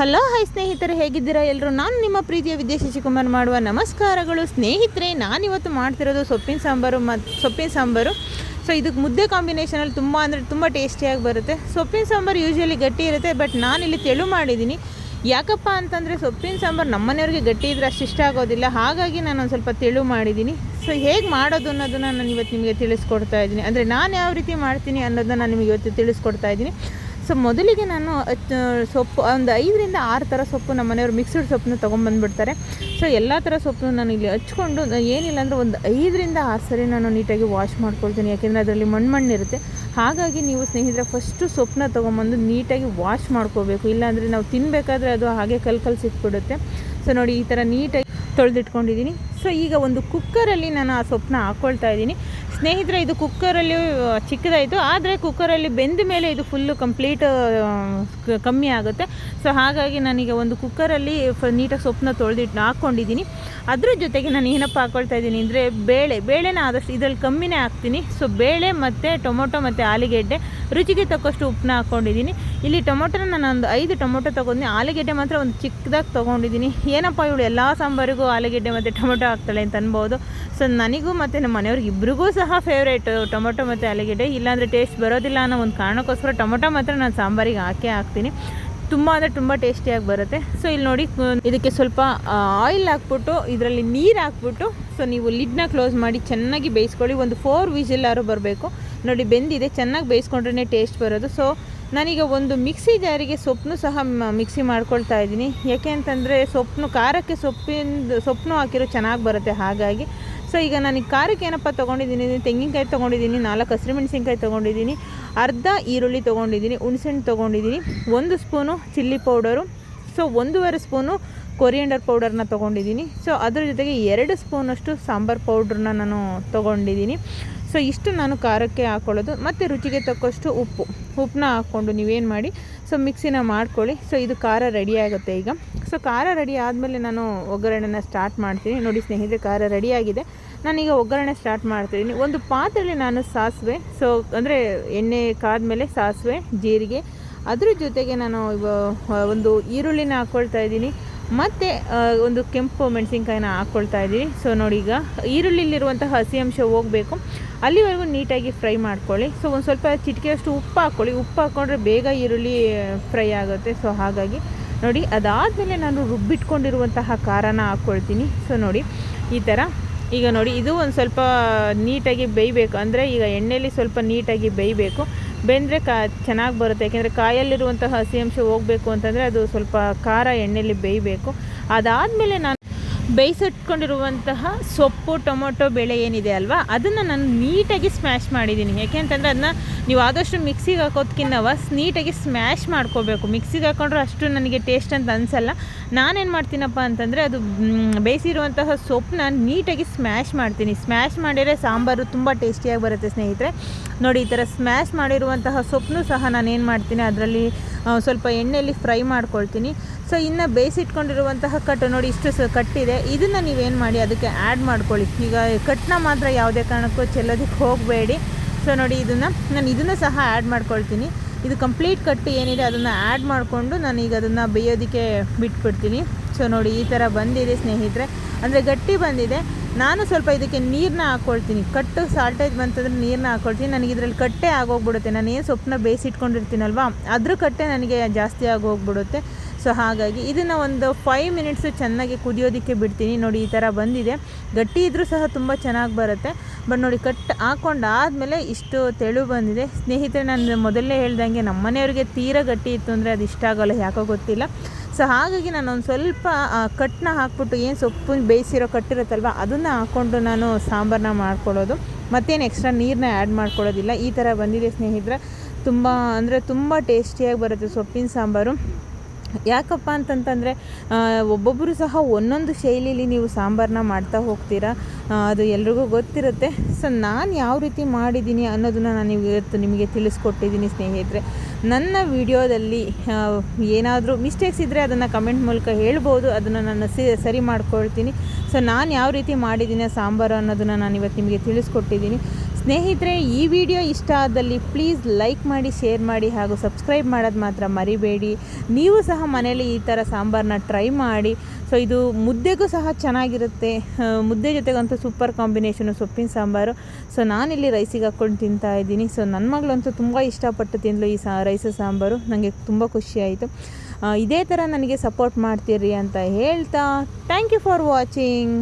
Hello hi ಸ್ನೇಹಿತರೆ, ಹೇಗಿದ್ದೀರಾ ಎಲ್ಲರೂ? ನಾನು ನಿಮ್ಮ ಪ್ರೀತಿಯ ವಿದ್ಯಾ ಶಶಿಕುಮಾರ್ ಮಾಡುವ ನಮಸ್ಕಾರಗಳು. ಸ್ನೇಹಿತರೆ, ನಾನಿವತ್ತು ಮಾಡ್ತಿರೋದು ಸೊಪ್ಪಿನ ಸಾಂಬಾರು ಮತ್ತು ಸೊಪ್ಪಿನ ಸಾಂಬಾರು. ಸೊ ಇದಕ್ಕೆ ಮುದ್ದೆ ಕಾಂಬಿನೇಷನಲ್ಲಿ ತುಂಬ ಅಂದರೆ ತುಂಬ ಟೇಸ್ಟಿಯಾಗಿ ಬರುತ್ತೆ. ಸೊಪ್ಪಿನ ಸಾಂಬಾರು ಯೂಶ್ವಲಿ ಗಟ್ಟಿ ಇರುತ್ತೆ ಬಟ್ ನಾನಿಲ್ಲಿ ತೆಳು ಮಾಡಿದ್ದೀನಿ. ಯಾಕಪ್ಪ ಅಂತಂದರೆ ಸೊಪ್ಪಿನ ಸಾಂಬಾರು ನಮ್ಮನೆಯವ್ರಿಗೆ ಗಟ್ಟಿ ಇದ್ರೆ ಅಷ್ಟು ಇಷ್ಟ ಆಗೋದಿಲ್ಲ. ಹಾಗಾಗಿ ನಾನು ಒಂದು ಸ್ವಲ್ಪ ತೆಳು ಮಾಡಿದ್ದೀನಿ. ಸೊ ಹೇಗೆ ಮಾಡೋದು ಅನ್ನೋದನ್ನು ನಾನು ಇವತ್ತು ನಿಮಗೆ ತಿಳಿಸ್ಕೊಡ್ತಾ ಇದ್ದೀನಿ. ಅಂದರೆ ನಾನು ಯಾವ ರೀತಿ ಮಾಡ್ತೀನಿ ಅನ್ನೋದನ್ನ ನಾನು ನಿಮಗೆ ಇವತ್ತು ತಿಳಿಸ್ಕೊಡ್ತಾ ಇದ್ದೀನಿ. ಸೊ ಮೊದಲಿಗೆ ನಾನು ಸೊಪ್ಪು, ಒಂದು ಐದರಿಂದ ಆರು ಥರ ಸೊಪ್ಪು ನಮ್ಮ ಮನೆಯವರು ಮಿಕ್ಸ್ಡ್ ಸೊಪ್ಪನ್ನ ತೊಗೊಂಬಂದ್ಬಿಡ್ತಾರೆ. ಸೊ ಎಲ್ಲ ಥರ ಸೊಪ್ಪು ನಾನು ಇಲ್ಲಿ ಹಚ್ಕೊಂಡು ಏನಿಲ್ಲ ಅಂದರೆ ಒಂದು ಐದರಿಂದ ಆರು ಸರಿ ನಾನು ನೀಟಾಗಿ ವಾಶ್ ಮಾಡ್ಕೊಳ್ತೀನಿ. ಯಾಕೆಂದರೆ ಅದರಲ್ಲಿ ಮಣ್ಣು ಮಣ್ಣಿರುತ್ತೆ ಹಾಗಾಗಿ ನೀವು ಸ್ನೇಹಿತರೆ ಫಸ್ಟು ಸೊಪ್ಪನ್ನ ತೊಗೊಂಬಂದು ನೀಟಾಗಿ ವಾಶ್ ಮಾಡ್ಕೋಬೇಕು. ಇಲ್ಲಾಂದರೆ ನಾವು ತಿನ್ನಬೇಕಾದ್ರೆ ಅದು ಹಾಗೆ ಕಲ್ ಕಲ್ ಸಿಕ್ಬಿಡುತ್ತೆ. ಸೊ ನೋಡಿ ಈ ಥರ ನೀಟಾಗಿ ತೊಳೆದಿಟ್ಕೊಂಡಿದ್ದೀನಿ. ಸೊ ಈಗ ಒಂದು ಕುಕ್ಕರಲ್ಲಿ ನಾನು ಆ ಸೊಪ್ಪನ್ನ ಹಾಕ್ಕೊಳ್ತಾ ಇದ್ದೀನಿ. ಸ್ನೇಹಿತರೆ, ಇದು ಕುಕ್ಕರಲ್ಲಿ ಚಿಕ್ಕದಾಯಿತು. ಆದರೆ ಕುಕ್ಕರಲ್ಲಿ ಬೆಂದ ಮೇಲೆ ಇದು ಫುಲ್ಲು ಕಂಪ್ಲೀಟ್ ಕಮ್ಮಿ ಆಗುತ್ತೆ. ಸೊ ಹಾಗಾಗಿ ನನಗೆ ಒಂದು ಕುಕ್ಕರಲ್ಲಿ ಫ, ನೀಟಾಗಿ ಸೊಪ್ಪನ್ನ ತೊಳೆದಿಟ್ಟು ಹಾಕ್ಕೊಂಡಿದ್ದೀನಿ ಅದ್ರ ಜೊತೆಗೆ ನಾನು ಏನಪ್ಪ ಹಾಕ್ಕೊಳ್ತಾ ಇದ್ದೀನಿ ಅಂದರೆ ಬೇಳೆ. ಬೇಳೆನ ಆದಷ್ಟು ಇದರಲ್ಲಿ ಕಮ್ಮಿನೇ ಹಾಕ್ತೀನಿ. ಸೊ ಬೇಳೆ ಮತ್ತು ಟೊಮೊಟೊ ಮತ್ತು ಆಲೂಗೆಡ್ಡೆ. ರುಚಿಗೆ ತಕ್ಕಷ್ಟು ಉಪ್ಪನ್ನ ಹಾಕ್ಕೊಂಡಿದ್ದೀನಿ ಇಲ್ಲಿ ಟೊಮೊಟೊನ ನಾನು ಒಂದು ಐದು ಟೊಮೊಟೊ ತೊಗೊಂಡು ಆಲೂಗೆಡ್ಡೆ ಮಾತ್ರ ಒಂದು ಚಿಕ್ಕದಾಗಿ ತೊಗೊಂಡಿದ್ದೀನಿ. ಏನಪ್ಪ ಇವಳು ಎಲ್ಲ ಸಾಂಬಾರಿಗೂ ಆಲೂಗೆಡ್ಡೆ ಮತ್ತು ಟೊಮೊಟೊ ಹಾಕ್ತಾಳೆ ಅಂತ ಅನ್ಬೋದು. ಸೊ ನನಗೂ ಮತ್ತು ನಮ್ಮ ಮನೆಯವ್ರಿಗೆ ಇಬ್ರಿಗೂ ಸಹ ಫೇವ್ರೇಟ್ ಟೊಮೊಟೊ ಮತ್ತು ಆಲೂಗೆಡ್ಡೆ. ಇಲ್ಲಾಂದರೆ ಟೇಸ್ಟ್ ಬರೋದಿಲ್ಲ ಅನ್ನೋ ಒಂದು ಕಾರಣಕ್ಕೋಸ್ಕರ ಟೊಮೊಟೊ ಮಾತ್ರ ನಾನು ಸಾಂಬಾರಿಗೆ ಹಾಕೇ ಹಾಕ್ತೀನಿ. ತುಂಬ ಅಂದರೆ ತುಂಬ ಟೇಸ್ಟಿಯಾಗಿ ಬರುತ್ತೆ. ಸೊ ಇಲ್ಲಿ ನೋಡಿ, ಇದಕ್ಕೆ ಸ್ವಲ್ಪ ಆಯಿಲ್ ಹಾಕ್ಬಿಟ್ಟು, ಇದರಲ್ಲಿ ನೀರು ಹಾಕ್ಬಿಟ್ಟು ಸೊ ನೀವು ಲಿಡ್ನ ಕ್ಲೋಸ್ ಮಾಡಿ ಚೆನ್ನಾಗಿ ಬೇಯಿಸ್ಕೊಳ್ಳಿ. ಒಂದು ಫೋರ್ ವಿಜಿಲ್ಲಾರು ಬರಬೇಕು. ನೋಡಿ, ಬೆಂದಿದೆ. ಚೆನ್ನಾಗಿ ಬೇಯಿಸ್ಕೊಂಡ್ರೆ ಟೇಸ್ಟ್ ಬರೋದು. ಸೊ ನಾನೀಗ ಒಂದು ಮಿಕ್ಸಿ ಜಾರಿಗೆ ಸೊಪ್ಪನ್ನು ಸಹ ಮಿಕ್ಸಿ ಮಾಡ್ಕೊಳ್ತಾ ಇದ್ದೀನಿ. ಯಾಕೆ ಅಂತಂದರೆ ಸೊಪ್ಪನ್ನು ಖಾರಕ್ಕೆ ಸೊಪ್ಪಿಂದ ಸೊಪ್ಪನ್ನು ಹಾಕಿರೋ ಚೆನ್ನಾಗಿ ಬರುತ್ತೆ ಹಾಗಾಗಿ. ಸೊ ಈಗ ನಾನು ಖಾರಕ್ಕೆ ಏನಪ್ಪ ತೊಗೊಂಡಿದ್ದೀನಿ, ತೆಂಗಿನಕಾಯಿ ತೊಗೊಂಡಿದ್ದೀನಿ, ನಾಲ್ಕು ಹಸಿರುಮೆಣಸಿನ್ಕಾಯಿ ತೊಗೊಂಡಿದ್ದೀನಿ, ಅರ್ಧ ಈರುಳ್ಳಿ ತೊಗೊಂಡಿದ್ದೀನಿ, ಹುಣಸೆಹಣ್ಣು ತೊಗೊಂಡಿದ್ದೀನಿ, ಒಂದು ಸ್ಪೂನು ಚಿಲ್ಲಿ ಪೌಡರು ಸೊ ಒಂದೂವರೆ ಸ್ಪೂನು ಕೊರಿಯಂಡರ್ ಪೌಡರ್ನ ತೊಗೊಂಡಿದ್ದೀನಿ. ಸೊ ಅದರ ಜೊತೆಗೆ ಎರಡು ಸ್ಪೂನಷ್ಟು ಸಾಂಬಾರು ಪೌಡ್ರನ್ನ ನಾನು ತೊಗೊಂಡಿದ್ದೀನಿ. ಸೊ ಇಷ್ಟು ನಾನು ಖಾರಕ್ಕೆ ಹಾಕ್ಕೊಳ್ಳೋದು ಮತ್ತು ರುಚಿಗೆ ತಕ್ಕಷ್ಟು ಉಪ್ಪು. ಉಪ್ಪನ್ನ ಹಾಕ್ಕೊಂಡು ನೀವೇನು ಮಾಡಿ ಸೊ ಮಿಕ್ಸಿನ ಮಾಡ್ಕೊಳ್ಳಿ. ಸೊ ಇದು ಖಾರ ರೆಡಿ ಆಗುತ್ತೆ ಈಗ. ಸೊ ಖಾರ ರೆಡಿ ಆದಮೇಲೆ ನಾನು ಒಗ್ಗರಣೆನ ಸ್ಟಾರ್ಟ್ ಮಾಡ್ತೀನಿ. ನೋಡಿ ಸ್ನೇಹಿತರೆ, ಖಾರ ರೆಡಿಯಾಗಿದೆ ನಾನೀಗ ಒಗ್ಗರಣೆ ಸ್ಟಾರ್ಟ್ ಮಾಡ್ತಿದ್ದೀನಿ. ಒಂದು ಪಾತ್ರೆಯಲ್ಲಿ ನಾನು ಸಾಸಿವೆ ಸೊ ಅಂದರೆ ಎಣ್ಣೆ ಕಾದ್ಮೇಲೆ ಸಾಸಿವೆ, ಜೀರಿಗೆ. ಅದ್ರ ಜೊತೆಗೆ ನಾನು ಒಂದು ಈರುಳ್ಳಿನ ಹಾಕ್ಕೊಳ್ತಾ ಇದ್ದೀನಿ. ಮತ್ತು ಒಂದು ಕೆಂಪು ಮೆಣಸಿನ್ಕಾಯಿನ ಹಾಕ್ಕೊಳ್ತಾ ಇದ್ದೀವಿ. ಸೊ ನೋಡಿ ಈಗ ಈರುಳ್ಳಿಲಿರುವಂತಹ ಹಸಿ ಅಂಶ ಹೋಗಬೇಕು. ಅಲ್ಲಿವರೆಗೂ ನೀಟಾಗಿ ಫ್ರೈ ಮಾಡ್ಕೊಳ್ಳಿ. ಸೊ ಒಂದು ಸ್ವಲ್ಪ ಚಿಟಿಕೆಯಷ್ಟು ಉಪ್ಪು ಹಾಕ್ಕೊಳ್ಳಿ ಉಪ್ಪು ಹಾಕ್ಕೊಂಡ್ರೆ ಬೇಗ ಈರುಳ್ಳಿ ಫ್ರೈ ಆಗುತ್ತೆ. ಸೊ ಹಾಗಾಗಿ ನೋಡಿ, ಅದಾದಮೇಲೆ ನಾನು ರುಬ್ಬಿಟ್ಕೊಂಡಿರುವಂತಹ ಖಾರನ ಹಾಕ್ಕೊಳ್ತೀನಿ ಸೊ ನೋಡಿ, ಈ ಥರ ಈಗ ನೋಡಿ, ಇದು ಒಂದು ಸ್ವಲ್ಪ ನೀಟಾಗಿ ಬೇಯಬೇಕು. ಅಂದರೆ ಈಗ ಎಣ್ಣೆಯಲ್ಲಿ ಸ್ವಲ್ಪ ನೀಟಾಗಿ ಬೇಯಬೇಕು. ಬೆಂದರೆ ಕಾ, ಚೆನ್ನಾಗಿ ಬರುತ್ತೆ. ಯಾಕೆಂದರೆ ಕಾಯಲ್ಲಿರುವಂತಹ ಹಸಿ ಅಂಶ ಹೋಗಬೇಕು ಅಂತಂದರೆ ಅದು ಸ್ವಲ್ಪ ಖಾರ ಎಣ್ಣೆಯಲ್ಲಿ ಬೇಯಬೇಕು. ಅದಾದಮೇಲೆ ನಾನು ಬೇಯಿಸಿಟ್ಕೊಂಡಿರುವಂತಹ ಸೊಪ್ಪು, ಟೊಮೊಟೊ ಬೆಳೆ ಏನಿದೆ ಅಲ್ವಾ? ಅದನ್ನು ನಾನು ನೀಟಾಗಿ ಸ್ಮ್ಯಾಶ್ ಮಾಡಿದ್ದೀನಿ. ಯಾಕೆ ಅಂತಂದರೆ ಅದನ್ನ ನೀವು ಆದಷ್ಟು ಮಿಕ್ಸಿಗೆ ಹಾಕೋದ್ಕಿನ್ನವ ನೀಟಾಗಿ ಸ್ಮ್ಯಾಶ್ ಮಾಡ್ಕೋಬೇಕು. ಮಿಕ್ಸಿಗೆ ಹಾಕೊಂಡ್ರೆ ಅಷ್ಟು ನನಗೆ ಟೇಸ್ಟ್ ಅಂತ ಅನಿಸಲ್ಲ. ನಾನೇನು ಮಾಡ್ತೀನಪ್ಪ ಅಂತಂದರೆ ಅದು ಬೇಯಿಸಿರುವಂತಹ ಸೊಪ್ಪನ್ನ ನೀಟಾಗಿ ಸ್ಮ್ಯಾಶ್ ಮಾಡ್ತೀನಿ. ಸ್ಮ್ಯಾಶ್ ಮಾಡಿದರೆ ಸಾಂಬಾರು ತುಂಬ ಟೇಸ್ಟಿಯಾಗಿ ಬರುತ್ತೆ ಸ್ನೇಹಿತರೆ. ನೋಡಿ, ಈ ಥರ ಸ್ಮ್ಯಾಶ್ ಮಾಡಿರುವಂತಹ ಸೊಪ್ಪನ್ನು ಸಹ ನಾನು ಏನು ಮಾಡ್ತೀನಿ, ಅದರಲ್ಲಿ ಸ್ವಲ್ಪ ಎಣ್ಣೆಯಲ್ಲಿ ಫ್ರೈ ಮಾಡ್ಕೊಳ್ತೀನಿ. ಸೊ ಇನ್ನು ಬೇಯಿಸಿಟ್ಕೊಂಡಿರುವಂತಹ ಕಟ್ಟು ನೋಡಿ, ಇಷ್ಟು ಕಟ್ಟಿದೆ. ಇದನ್ನು ನೀವೇನು ಮಾಡಿ, ಅದಕ್ಕೆ ಆ್ಯಡ್ ಮಾಡ್ಕೊಳ್ಳಿ. ಈಗ ಕಟ್ಟನ್ನ ಮಾತ್ರ ಯಾವುದೇ ಕಾರಣಕ್ಕೂ ಚೆಲ್ಲೋದಕ್ಕೆ ಹೋಗಬೇಡಿ. ಸೊ ನೋಡಿ, ಇದನ್ನು ನಾನು ಇದನ್ನು ಸಹ ಆ್ಯಡ್ ಮಾಡ್ಕೊಳ್ತೀನಿ. ಇದು ಕಂಪ್ಲೀಟ್ ಕಟ್ಟು ಏನಿದೆ, ಅದನ್ನು ಆ್ಯಡ್ ಮಾಡಿಕೊಂಡು ನಾನು ಈಗ ಅದನ್ನು ಬೇಯೋದಕ್ಕೆ ಬಿಟ್ಬಿಡ್ತೀನಿ. ಸೊ ನೋಡಿ, ಈ ಥರ ಬಂದಿದೆ ಸ್ನೇಹಿತರೆ. ಅಂದರೆ ಗಟ್ಟಿ ಬಂದಿದೆ. ನಾನು ಸ್ವಲ್ಪ ಇದಕ್ಕೆ ನೀರನ್ನ ಹಾಕ್ಕೊಳ್ತೀನಿ ಕಟ್ಟು ಸಾಲ್ಟೇಜ್ ಬಂತಂದ್ರೆ ನೀರನ್ನ ಹಾಕ್ಕೊಳ್ತೀನಿ ನನಗೆ ಇದರಲ್ಲಿ ಕಟ್ಟೆ ಆಗೋಗ್ಬಿಡುತ್ತೆ. ನಾನು ಏನು ಸೊಪ್ಪನ್ನ ಬೇಯಿಸಿಟ್ಕೊಂಡಿರ್ತೀನಲ್ವ? ಅದ್ರ ಕಟ್ಟೆ ನನಗೆ ಜಾಸ್ತಿ ಆಗೋಗ್ಬಿಡುತ್ತೆ. ಸೊ ಹಾಗಾಗಿ ಇದನ್ನು ಒಂದು ಫೈವ್ ಮಿನಿಟ್ಸು ಚೆನ್ನಾಗಿ ಕುದಿಯೋದಕ್ಕೆ ಬಿಡ್ತೀನಿ. ನೋಡಿ, ಈ ಥರ ಬಂದಿದೆ. ಗಟ್ಟಿ ಇದ್ದರೂ ಸಹ ತುಂಬ ಚೆನ್ನಾಗಿ ಬರುತ್ತೆ. ಬಟ್ ನೋಡಿ, ಕಟ್ ಹಾಕ್ಕೊಂಡಾದಮೇಲೆ ಇಷ್ಟು ತೆಳು ಬಂದಿದೆ. ಸ್ನೇಹಿತರೆ, ನಾನು ಮೊದಲೇ ಹೇಳ್ದಂಗೆ ನಮ್ಮ ಮನೆಯವ್ರಿಗೆ ತೀರಾ ಗಟ್ಟಿ ಇತ್ತು ಅಂದರೆ ಅದು ಇಷ್ಟ ಆಗೋಲ್ಲ. ಯಾಕೋ ಗೊತ್ತಿಲ್ಲ. ಸೊ ಹಾಗಾಗಿ ನಾನು ಒಂದು ಸ್ವಲ್ಪ ಕಟ್ಟನ್ನ ಹಾಕ್ಬಿಟ್ಟು ಏನು ಸೊಪ್ಪು ಬೇಯಿಸಿರೋ ಕಟ್ಟಿರುತ್ತಲ್ವ ಅದನ್ನು ಹಾಕ್ಕೊಂಡು ನಾನು ಸಾಂಬಾರನ್ನ ಮಾಡ್ಕೊಳ್ಳೋದು. ಮತ್ತೇನು ಎಕ್ಸ್ಟ್ರಾ ನೀರನ್ನ ಆ್ಯಡ್ ಮಾಡ್ಕೊಳ್ಳೋದಿಲ್ಲ. ಈ ಥರ ಬಂದಿದೆ ಸ್ನೇಹಿತರೆ, ತುಂಬ, ಅಂದರೆ ತುಂಬ ಟೇಸ್ಟಿಯಾಗಿ ಬರುತ್ತೆ ಸೊಪ್ಪಿನ ಸಾಂಬಾರು. ಯಾಕಪ್ಪ ಅಂತಂತಂದರೆ ಒಬ್ಬೊಬ್ಬರು ಸಹ ಒಂದೊಂದು ಶೈಲಿಲಿ ನೀವು ಸಾಂಬಾರನ್ನ ಮಾಡ್ತಾ ಹೋಗ್ತೀರಾ ಅದು ಎಲ್ರಿಗೂ ಗೊತ್ತಿರುತ್ತೆ. ಸೊ ನಾನು ಯಾವ ರೀತಿ ಮಾಡಿದ್ದೀನಿ ಅನ್ನೋದನ್ನು ನಾನು ಇವತ್ತು ನಿಮಗೆ ತಿಳಿಸ್ಕೊಟ್ಟಿದ್ದೀನಿ ಸ್ನೇಹಿತರೆ. ನನ್ನ ವಿಡಿಯೋದಲ್ಲಿ ಏನಾದರೂ ಮಿಸ್ಟೇಕ್ಸ್ ಇದ್ದರೆ ಅದನ್ನು ಕಮೆಂಟ್ ಮೂಲಕ ಹೇಳ್ಬೋದು. ಅದನ್ನು ನಾನು ಸಿ, ಸರಿ ಮಾಡ್ಕೊಳ್ತೀನಿ. ಸೊ ನಾನು ಯಾವ ರೀತಿ ಮಾಡಿದ್ದೀನಿ ಸಾಂಬಾರು ಅನ್ನೋದನ್ನು ನಾನು ಇವತ್ತು ನಿಮಗೆ ತಿಳಿಸ್ಕೊಟ್ಟಿದ್ದೀನಿ. ಸ್ನೇಹಿತರೆ, ಈ ವಿಡಿಯೋ ಇಷ್ಟ ಆದಲ್ಲಿ ಪ್ಲೀಸ್ ಲೈಕ್ ಮಾಡಿ ಶೇರ್ ಮಾಡಿ ಹಾಗೂ ಸಬ್ಸ್ಕ್ರೈಬ್ ಮಾಡೋದು ಮಾತ್ರ ಮರಿಬೇಡಿ. ನೀವು ಸಹ ಮನೇಲಿ ಈ ಥರ ಸಾಂಬಾರನ್ನ ಟ್ರೈ ಮಾಡಿ. ಸೊ ಇದು ಮುದ್ದೆಗೂ ಸಹ ಚೆನ್ನಾಗಿರುತ್ತೆ. ಮುದ್ದೆ ಜೊತೆಗಂತೂ ಸೂಪರ್ ಕಾಂಬಿನೇಷನು ಸೊಪ್ಪಿನ ಸಾಂಬಾರು. ಸೊ ನಾನಿಲ್ಲಿ ರೈಸಿಗೆ ಹಾಕ್ಕೊಂಡು ತಿಂತಾ ಇದ್ದೀನಿ. ಸೊ ನನ್ನ ಮಗಳಂತೂ ತುಂಬ ಇಷ್ಟಪಟ್ಟು ತಿಂದಳು ಈ ಸಾ ರೈಸ್ ಸಾಂಬಾರು. ನನಗೆ ತುಂಬ ಖುಷಿಯಾಯಿತು ಇದೇ ಥರ ನನಗೆ ಸಪೋರ್ಟ್ ಮಾಡ್ತೀರಿ ಅಂತ ಹೇಳ್ತಾ ಥ್ಯಾಂಕ್ ಯು ಫಾರ್ ವಾಚಿಂಗ್